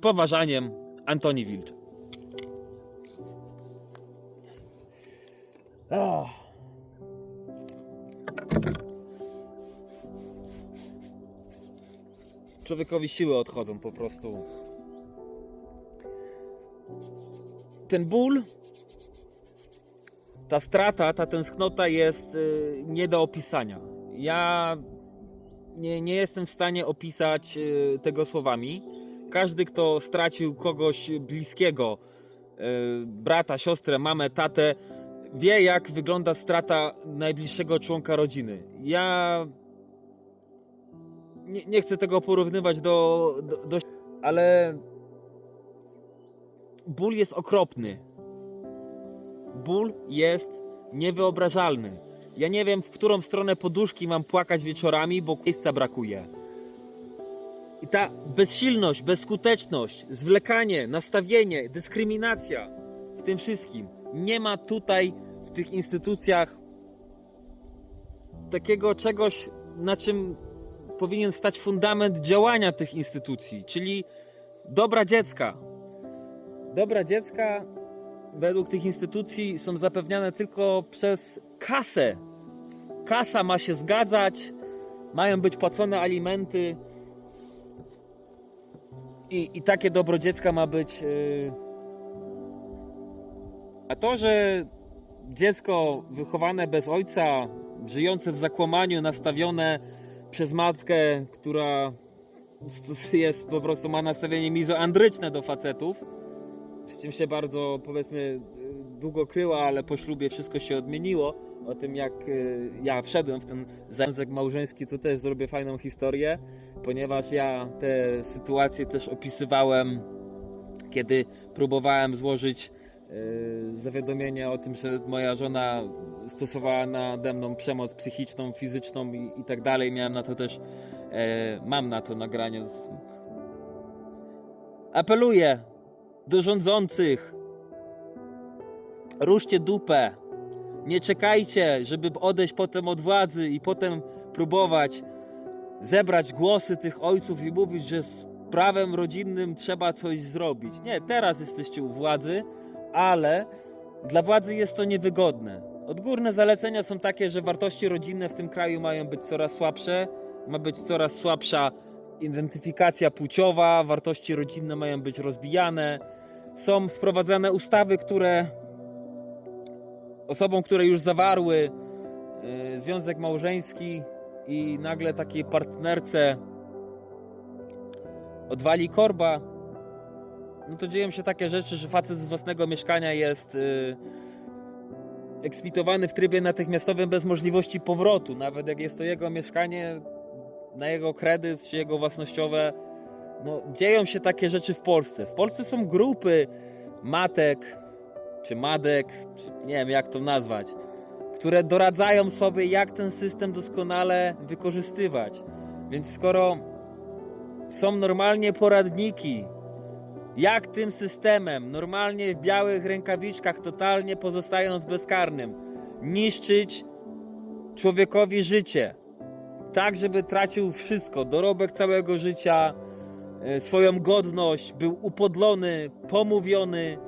poważaniem Antoni Wilczek. Oh. Człowiekowi siły odchodzą po prostu. Ten ból, ta strata, ta tęsknota jest y, nie do opisania. Ja nie, nie jestem w stanie opisać y, tego słowami. Każdy, kto stracił kogoś bliskiego, y, brata, siostrę, mamę, tatę, wie, jak wygląda strata najbliższego członka rodziny. Ja nie, nie chcę tego porównywać do, do, do. Ale ból jest okropny. Ból jest niewyobrażalny. Ja nie wiem, w którą stronę poduszki mam płakać wieczorami, bo miejsca brakuje. I ta bezsilność, bezskuteczność, zwlekanie, nastawienie, dyskryminacja w tym wszystkim. Nie ma tutaj w tych instytucjach takiego czegoś, na czym powinien stać fundament działania tych instytucji, czyli dobra dziecka. Dobra dziecka według tych instytucji są zapewniane tylko przez kasę. Kasa ma się zgadzać, mają być płacone alimenty i, i takie dobro dziecka ma być. Yy... A to, że dziecko wychowane bez ojca, żyjące w zakłamaniu, nastawione przez matkę, która jest po prostu ma nastawienie mizoandryczne do facetów, z czym się bardzo powiedzmy długo kryła, ale po ślubie wszystko się odmieniło. O tym jak y, ja wszedłem w ten związek małżeński, to też zrobię fajną historię, ponieważ ja te sytuacje też opisywałem, kiedy próbowałem złożyć y, zawiadomienie o tym, że moja żona stosowała nade mną przemoc psychiczną, fizyczną i, i tak dalej. Miałem na to też, e, mam na to nagranie. Apeluję do rządzących. Ruszcie dupę. Nie czekajcie, żeby odejść potem od władzy i potem próbować zebrać głosy tych ojców i mówić, że z prawem rodzinnym trzeba coś zrobić. Nie, teraz jesteście u władzy, ale dla władzy jest to niewygodne. Odgórne zalecenia są takie, że wartości rodzinne w tym kraju mają być coraz słabsze, ma być coraz słabsza identyfikacja płciowa, wartości rodzinne mają być rozbijane. Są wprowadzane ustawy, które osobom, które już zawarły y, związek małżeński i nagle takiej partnerce odwali korba, no to dzieją się takie rzeczy, że facet z własnego mieszkania jest y, eksmitowany w trybie natychmiastowym bez możliwości powrotu, nawet jak jest to jego mieszkanie, na jego kredyt czy jego własnościowe. No, dzieją się takie rzeczy w Polsce. W Polsce są grupy matek czy madek, czy nie wiem jak to nazwać, które doradzają sobie, jak ten system doskonale wykorzystywać. Więc skoro są normalnie poradniki, jak tym systemem, normalnie w białych rękawiczkach, totalnie pozostając bezkarnym, niszczyć człowiekowi życie, tak żeby tracił wszystko, dorobek całego życia, e, swoją godność, był upodlony, pomówiony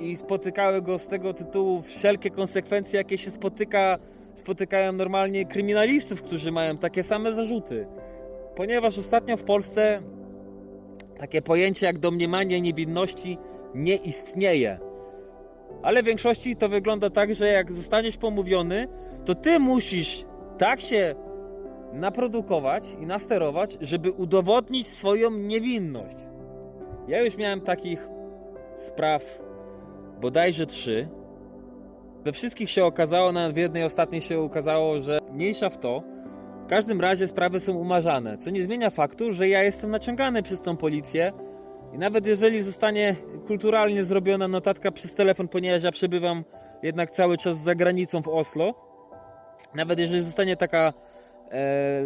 i spotykały go z tego tytułu wszelkie konsekwencje, jakie się spotyka, spotykają normalnie kryminalistów, którzy mają takie same zarzuty. Ponieważ ostatnio w Polsce takie pojęcie jak domniemanie niewinności nie istnieje. Ale w większości to wygląda tak, że jak zostaniesz pomówiony, to ty musisz tak się naprodukować i nasterować, żeby udowodnić swoją niewinność. Ja już miałem takich spraw bodajże trzy. We wszystkich się okazało, nawet w jednej ostatniej się okazało, że mniejsza w to. W każdym razie sprawy są umarzane, co nie zmienia faktu, że ja jestem naciągany przez tą policję i nawet jeżeli zostanie kulturalnie zrobiona notatka przez telefon, ponieważ ja przebywam jednak cały czas za granicą w Oslo, nawet jeżeli zostanie taka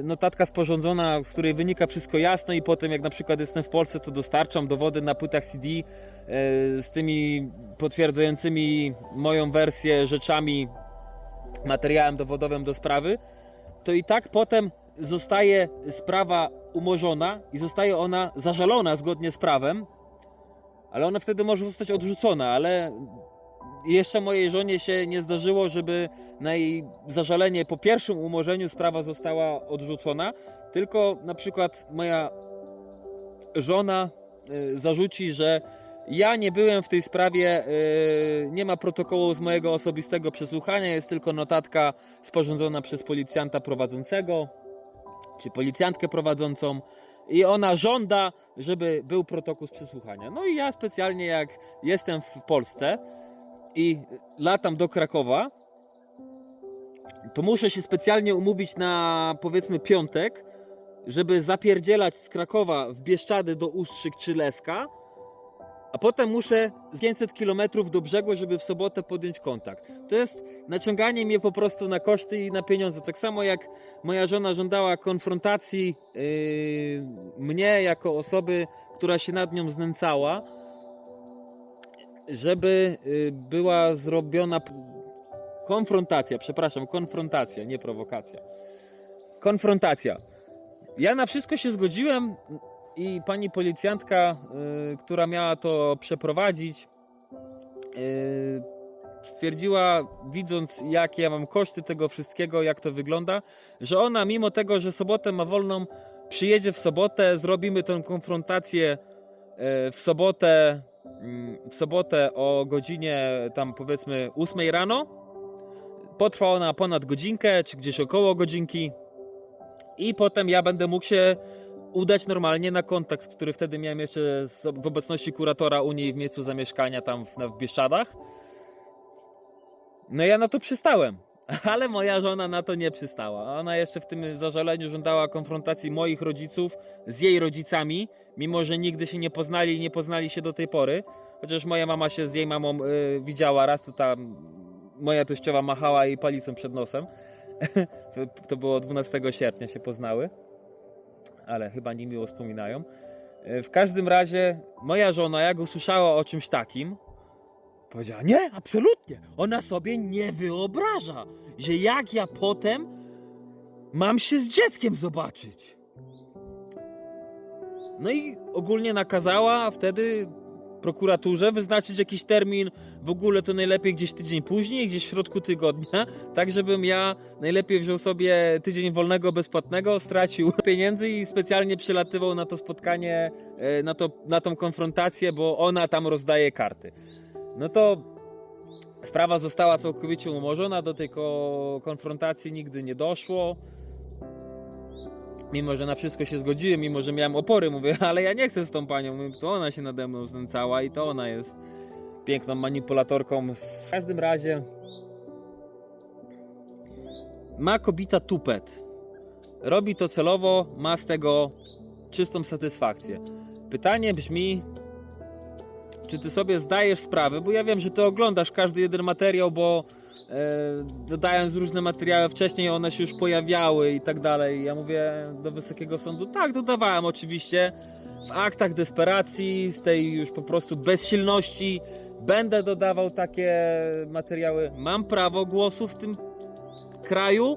notatka sporządzona, z której wynika wszystko jasno i potem jak na przykład jestem w Polsce, to dostarczam dowody na płytach CD e, z tymi potwierdzającymi moją wersję rzeczami, materiałem dowodowym do sprawy, to i tak potem zostaje sprawa umorzona i zostaje ona zażalona zgodnie z prawem, ale ona wtedy może zostać odrzucona, ale jeszcze mojej żonie się nie zdarzyło, żeby na jej zażalenie po pierwszym umorzeniu sprawa została odrzucona, tylko na przykład moja żona y, zarzuci, że ja nie byłem w tej sprawie, y, nie ma protokołu z mojego osobistego przesłuchania, jest tylko notatka sporządzona przez policjanta prowadzącego, czy policjantkę prowadzącą i ona żąda, żeby był protokół z przesłuchania. No i ja specjalnie jak jestem w Polsce i latam do Krakowa, to muszę się specjalnie umówić na powiedzmy piątek, żeby zapierdzielać z Krakowa w Bieszczady do Ustrzyk czy Leska, a potem muszę z 500 km do brzegu, żeby w sobotę podjąć kontakt. To jest naciąganie mnie po prostu na koszty i na pieniądze. Tak samo jak moja żona żądała konfrontacji yy, mnie jako osoby, która się nad nią znęcała, żeby yy, była zrobiona konfrontacja, przepraszam, konfrontacja, nie prowokacja. Konfrontacja. Ja na wszystko się zgodziłem i pani policjantka, y, która miała to przeprowadzić, y, stwierdziła, widząc jakie ja mam koszty tego wszystkiego, jak to wygląda, że ona mimo tego, że sobotę ma wolną, przyjedzie w sobotę, zrobimy tę konfrontację y, w sobotę, w sobotę o godzinie tam powiedzmy 8 rano. Potrwa ona ponad godzinkę, czy gdzieś około godzinki. I potem ja będę mógł się udać normalnie na kontakt, który wtedy miałem jeszcze w obecności kuratora u niej w miejscu zamieszkania tam w, w Bieszczadach. No ja na to przystałem, ale moja żona na to nie przystała. Ona jeszcze w tym zażaleniu żądała konfrontacji moich rodziców z jej rodzicami, mimo że nigdy się nie poznali i nie poznali się do tej pory. Chociaż moja mama się z jej mamą y, widziała raz, to tam moja teściowa machała jej palicą przed nosem. to, to było 12 sierpnia się poznały ale chyba nie miło wspominają. E, W każdym razie moja żona, jak usłyszała o czymś takim, powiedziała: Nie, absolutnie. Ona sobie nie wyobraża, że jak ja potem mam się z dzieckiem zobaczyć. No i ogólnie nakazała wtedy prokuraturze wyznaczyć jakiś termin, w ogóle to najlepiej gdzieś tydzień później, gdzieś w środku tygodnia, tak żebym ja najlepiej wziął sobie tydzień wolnego, bezpłatnego, stracił pieniędzy i specjalnie przylatywał na to spotkanie, e, na, to, na tą konfrontację, bo ona tam rozdaje karty. No to sprawa została całkowicie umorzona, do tej ko- konfrontacji nigdy nie doszło. Mimo, że na wszystko się zgodziłem, mimo, że miałem opory, mówię, ale ja nie chcę z tą panią, to ona się nade mną znęcała i to ona jest piękną manipulatorką. W każdym razie ma kobita tupet. Robi to celowo, ma z tego czystą satysfakcję. Pytanie brzmi, czy ty sobie zdajesz sprawę, bo ja wiem, że ty oglądasz każdy jeden materiał, bo dodając różne materiały wcześniej, one się już pojawiały i tak dalej. Ja mówię do Wysokiego Sądu, tak, dodawałem oczywiście w aktach desperacji, z tej już po prostu bezsilności będę dodawał takie materiały. Mam prawo głosu w tym kraju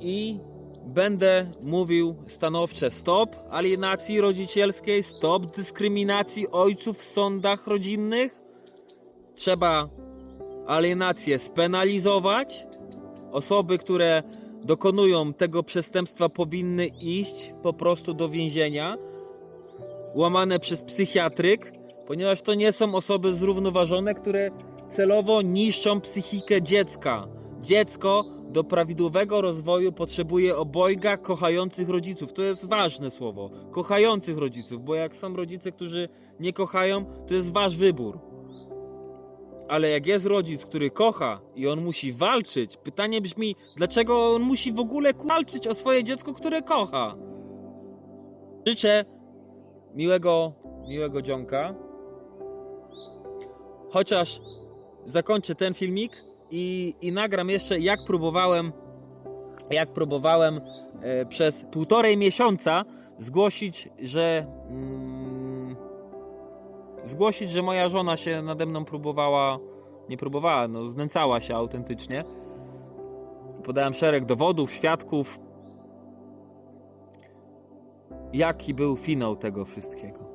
i będę mówił stanowcze stop alienacji rodzicielskiej, stop dyskryminacji ojców w sądach rodzinnych. Trzeba alienację spenalizować. Osoby, które dokonują tego przestępstwa powinny iść po prostu do więzienia, łamane przez psychiatryk, ponieważ to nie są osoby zrównoważone, które celowo niszczą psychikę dziecka. Dziecko do prawidłowego rozwoju potrzebuje obojga kochających rodziców. To jest ważne słowo. Kochających rodziców, bo jak są rodzice, którzy nie kochają, to jest wasz wybór. Ale jak jest rodzic, który kocha i on musi walczyć, pytanie brzmi, dlaczego on musi w ogóle walczyć o swoje dziecko, które kocha? Życzę miłego, miłego dzionka. Chociaż zakończę ten filmik i, i nagram jeszcze jak próbowałem jak próbowałem e, przez półtorej miesiąca zgłosić, że mm, zgłosić, że moja żona się nade mną próbowała, nie próbowała, no znęcała się autentycznie. Podałem szereg dowodów, świadków. Jaki był finał tego wszystkiego?